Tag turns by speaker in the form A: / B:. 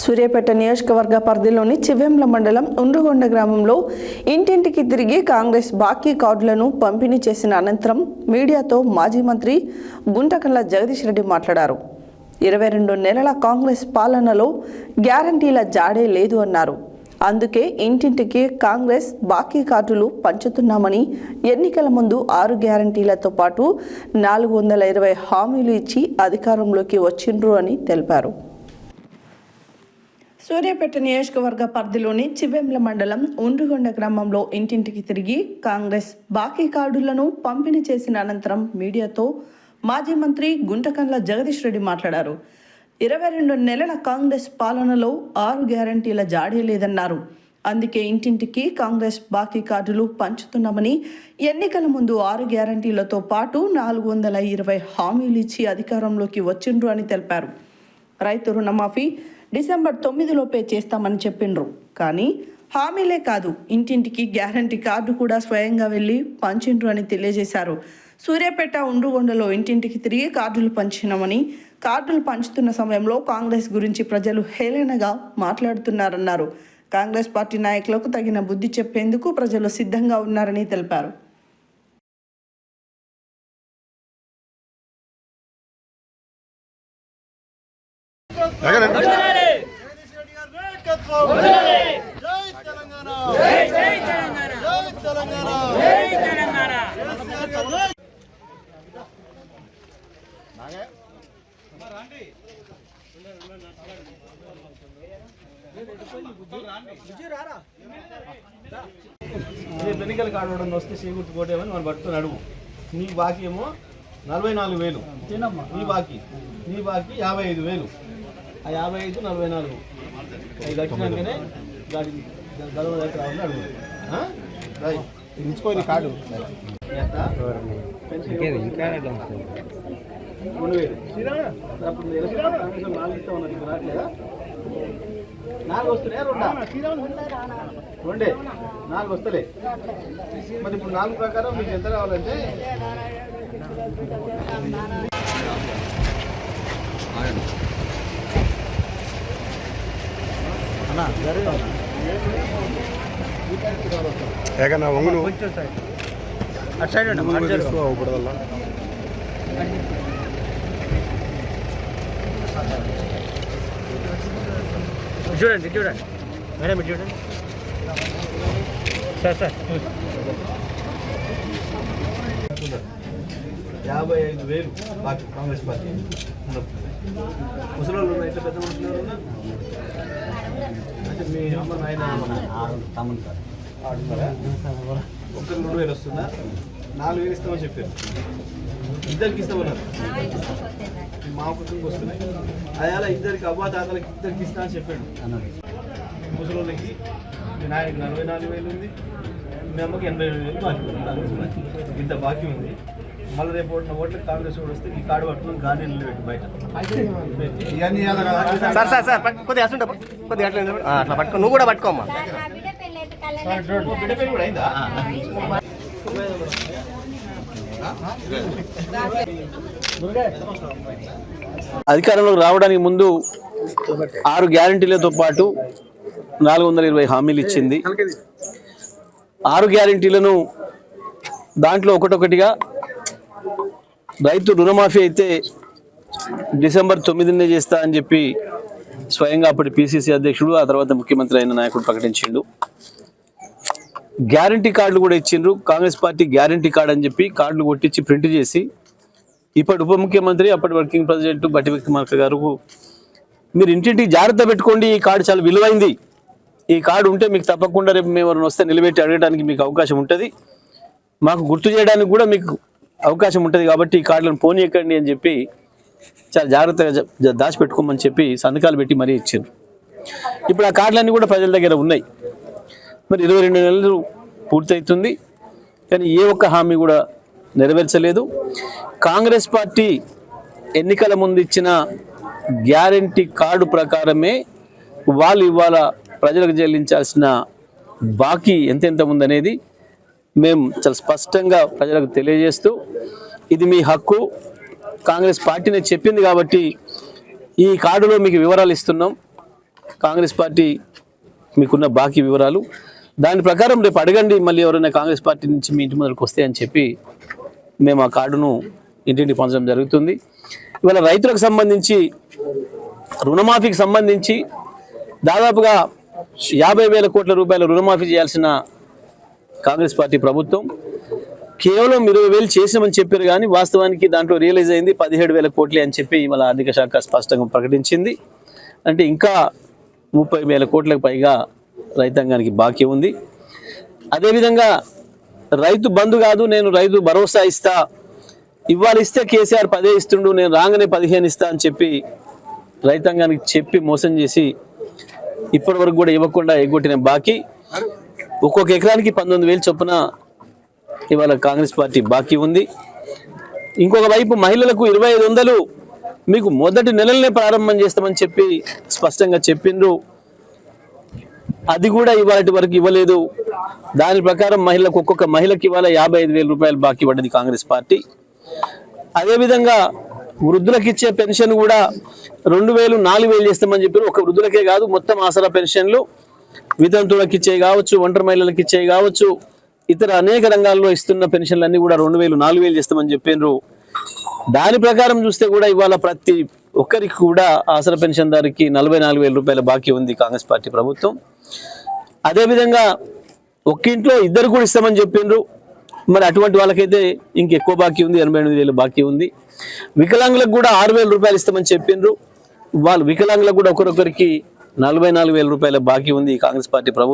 A: సూర్యాపేట నియోజకవర్గ పరిధిలోని చివెంల మండలం ఉండ్రుగొండ గ్రామంలో ఇంటింటికి తిరిగి కాంగ్రెస్ బాకీ కార్డులను పంపిణీ చేసిన అనంతరం మీడియాతో మాజీ మంత్రి గుంటకల్ల జగదీష్ రెడ్డి మాట్లాడారు. ఇరవై రెండు నెలల కాంగ్రెస్ పాలనలో గ్యారంటీల జాడే లేదు అన్నారు. అందుకే ఇంటింటికి కాంగ్రెస్ బాకీ కార్డులు పంచుతున్నామని ఎన్నికల ముందు ఆరు గ్యారంటీలతో పాటు నాలుగు వందల ఇరవై హామీలు ఇచ్చి అధికారంలోకి వచ్చిండ్రు అని తెలిపారు. సూర్యాపేట నియోజకవర్గ పరిధిలోని చివెంల మండలం ఉండ్రుగొండ గ్రామంలో ఇంటింటికి తిరిగి కాంగ్రెస్ బాకీ కార్డులను పంపిణీ చేసిన అనంతరం మీడియాతో మాజీ మంత్రి గుంటకండ్ల జగదీష్ రెడ్డి మాట్లాడారు. ఇరవై రెండు నెలల కాంగ్రెస్ పాలనలో ఆరు గ్యారంటీల జాడీ లేదన్నారు. అందుకే ఇంటింటికి కాంగ్రెస్ బాకీ కార్డులు పంచుతున్నామని ఎన్నికల ముందు ఆరు గ్యారంటీలతో పాటు నాలుగు వందల ఇరవై హామీలు ఇచ్చి అధికారంలోకి వచ్చిండ్రు అని తెలిపారు. రైతు రుణమాఫీ డిసెంబర్ తొమ్మిదిలోపే చేస్తామని చెప్పిండ్రు. కానీ హామీలే కాదు. ఇంటింటికి గ్యారంటీ కార్డు కూడా స్వయంగా వెళ్ళి పంచిండ్రు అని తెలియజేశారు. సూర్యాపేట ఉండ్రుగొండలో ఇంటింటికి తిరిగి కార్డులు పంచినామని కార్డులు పంచుతున్న సమయంలో కాంగ్రెస్ గురించి ప్రజలు హేళనగా మాట్లాడుతున్నారన్నారు. కాంగ్రెస్ పార్టీ నాయకులకు తగిన బుద్ధి చెప్పేందుకు ప్రజలు సిద్ధంగా ఉన్నారని తెలిపారు.
B: జగదీష్
C: రేపు ఎన్నికల కార్డు వస్తే చేకూర్చి కోటేమని మనం పట్టుకొని అడుగు నీ బాకీ ఏమో నలభై నాలుగు వేలు నీ బాకీ నీ బాకీ యాభై ఐదు వేలు ఆ యాభై ఐదు నలభై నాలుగు అవి కట్టినాకనే గాడి గలవ దగ్గర అడుగు ఎంత? పెన్షన్ రెండు వేలు. అప్పుడు నాలుగు ఇస్తా ఉన్నారు ఇప్పుడు రావట్లేదా? నాలుగు వస్తున్నాయా రెండా రెండే నాలుగు వస్తలే. మరి ఇప్పుడు నాలుగు ప్రకారం మీకు ఎంత కావాలంటే?
D: ఏకన్నా వంగును?
C: అటు సైడ్
D: ఊపడదల్లా
C: చూడండి చూడండి. మేడం చూడండి. సార్ సార్ యాభై ఐదు వేలు కాంగ్రెస్ పార్టీ ముసలి వాళ్ళు పెద్ద ముసలి అంటే మీ అమ్మ నాయన ఆడుతున్నారా ఒక్కరు రెండు వేలు వస్తుందా? నాలుగు వేలు ఇస్తామని చెప్పారు. ఇద్దరికి ఇస్తామన్నారు. మా కుటుంబం వస్తున్నాయి అయాల ఇద్దరికి అవ్వ తాతలకి ఇద్దరికి ఇస్తా అని చెప్పాడు. ముసలోళ్ళకి మీ నాయనకి నలభై నాలుగు వేలు ఉంది. మీ అమ్మకి ఎనభై ఏడు వేలు బాకీ ఉంది. ఇంత బాకీ ఉంది. మళ్ళీ రేపు ఓట్ల ఓట్లకి కాంగ్రెస్ కూడా వస్తే ఈ కార్డు పట్టుకుని గాంధీ నిలబెట్టి బయట.
E: సార్ సార్ సార్ పట్టు- కొద్దిగా అసలు కొద్దిగా అట్లా అట్లా పట్టుకో. నువ్వు కూడా పట్టుకోమ్మా.
F: అధికారంలోకి రావడానికి ముందు ఆరు గ్యారంటీలతో పాటు నాలుగు వందల ఇరవై హామీలు ఇచ్చింది. ఆరు గ్యారంటీలను దాంట్లో ఒకటొకటిగా రైతు రుణమాఫీ అయితే డిసెంబర్ తొమ్మిదినే చేస్తా అని చెప్పి స్వయంగా అప్పటి పిసిసి అధ్యక్షుడు ఆ తర్వాత ముఖ్యమంత్రి అయిన నాయకుడు ప్రకటించిండు. గ్యారంటీ కార్డులు కూడా ఇచ్చిండ్రు. కాంగ్రెస్ పార్టీ గ్యారంటీ కార్డు అని చెప్పి కార్డులు కొట్టించి ప్రింట్ చేసి ఇప్పటి ఉప ముఖ్యమంత్రి అప్పటి వర్కింగ్ ప్రెసిడెంట్ బట్టి విక్రమార్క గారు మీరు ఇంటింటికి జాగ్రత్త పెట్టుకోండి ఈ కార్డు చాలా విలువైంది. ఈ కార్డు ఉంటే మీకు తప్పకుండా రేపు మేము వస్తే నిలబెట్టి అడగడానికి మీకు అవకాశం ఉంటుంది. మాకు గుర్తు చేయడానికి కూడా మీకు అవకాశం ఉంటుంది కాబట్టి ఈ కార్డులను పోనీయకండి అని చెప్పి చాలా జాగ్రత్తగా దాచిపెట్టుకోమని చెప్పి సంతకాలు పెట్టి మరీ ఇచ్చారు ఇప్పుడు ఆ కార్డులన్నీ కూడా ప్రజల దగ్గర ఉన్నాయి. మరి ఇరవై రెండు నెలలు పూర్తవుతుంది కానీ ఏ ఒక్క హామీ కూడా నెరవేర్చలేదు. కాంగ్రెస్ పార్టీ ఎన్నికల ముందు ఇచ్చిన గ్యారంటీ కార్డు ప్రకారమే వాళ్ళు ఇవాళ ప్రజలకు చెల్లించాల్సిన బాకీ ఎంతెంత ఉందనేది మేము చాలా స్పష్టంగా ప్రజలకు తెలియజేస్తూ ఇది మీ హక్కు. కాంగ్రెస్ పార్టీనే చెప్పింది కాబట్టి ఈ కార్డులో మీకు వివరాలు ఇస్తున్నాం. కాంగ్రెస్ పార్టీ మీకున్న బాకీ వివరాలు. దాని ప్రకారం రేపు అడగండి మళ్ళీ ఎవరైనా కాంగ్రెస్ పార్టీ నుంచి మీ ఇంటి ముందరకు వస్తే అని చెప్పి మేము ఆ కార్డును ఇంటింటి పంచడం జరుగుతుంది. ఇవాళ రైతులకు సంబంధించి రుణమాఫీకి సంబంధించి దాదాపుగా యాభై వేల కోట్ల రూపాయల రుణమాఫీ చేయాల్సిన కాంగ్రెస్ పార్టీ ప్రభుత్వం. కేవలం ఇరవై వేలు చేసామని చెప్పారు కానీ వాస్తవానికి దాంట్లో రియలైజ్ అయింది పదిహేడు వేల కోట్లే అని చెప్పి ఇవాళ ఆర్థిక శాఖ స్పష్టంగా ప్రకటించింది. అంటే ఇంకా ముప్పై వేల కోట్లకు పైగా రైతాంగానికి బాకీ ఉంది. అదేవిధంగా రైతు బంధు కాదు నేను రైతు భరోసా ఇస్తా. ఇవాళ ఇస్తే కేసీఆర్ పదే ఇస్తుండు నేను రాగానే పదిహేను ఇస్తా అని చెప్పి రైతాంగానికి చెప్పి మోసం చేసి ఇప్పటి వరకు కూడా ఇవ్వకుండా ఎగ్గొట్టిన బాకీ. ఒక్కొక్క ఎకరానికి పంతొమ్మిది వేలు చొప్పున ఇవాళ కాంగ్రెస్ పార్టీ బాకీ ఉంది. ఇంకొక వైపు మహిళలకు ఇరవై ఐదు వందలు మీకు మొదటి నెలలనే ప్రారంభం చేస్తామని చెప్పి స్పష్టంగా చెప్పిండ్రు. అది కూడా ఇవాళ వరకు ఇవ్వలేదు. దాని ప్రకారం మహిళలకు ఒక్కొక్క మహిళకి ఇవాళ యాభై ఐదు వేల రూపాయలు బాకీ పడ్డది కాంగ్రెస్ పార్టీ. అదేవిధంగా వృద్ధులకు ఇచ్చే పెన్షన్ కూడా రెండు వేలు నాలుగు వేలు చేస్తామని చెప్పారు ఒక వృద్ధులకే కాదు మొత్తం ఆసరా పెన్షన్లు వితంతులకు ఇచ్చే కావచ్చు ఒంటరి మహిళలకు ఇచ్చే కావచ్చు ఇతర అనేక రంగాల్లో ఇస్తున్న పెన్షన్లన్నీ కూడా రెండు వేలు నాలుగు వేలు చేస్తామని చెప్పినారు దాని ప్రకారం చూస్తే కూడా ఇవాళ ప్రతి ఒక్కరికి కూడా ఆసరా పెన్షన్దారికి నలభై నాలుగు వేల రూపాయల బాకీ ఉంది కాంగ్రెస్ పార్టీ ప్రభుత్వం. అదేవిధంగా ఒక్కింట్లో ఇద్దరు కూడా ఇస్తామని చెప్పిండ్రు మరి అటువంటి వాళ్ళకైతే ఇంకెక్కువ బాకీ ఉంది ఎనభై ఎనిమిది వేలు బాకీ ఉంది. వికలాంగులకు కూడా ఆరు వేల రూపాయలు ఇస్తామని చెప్పిండ్రు వాళ్ళు వికలాంగులకు కూడా ఒకరొకరికి నలభై నాలుగు వేల రూపాయల బాకీ ఉంది ఈ కాంగ్రెస్ పార్టీ ప్రభుత్వం.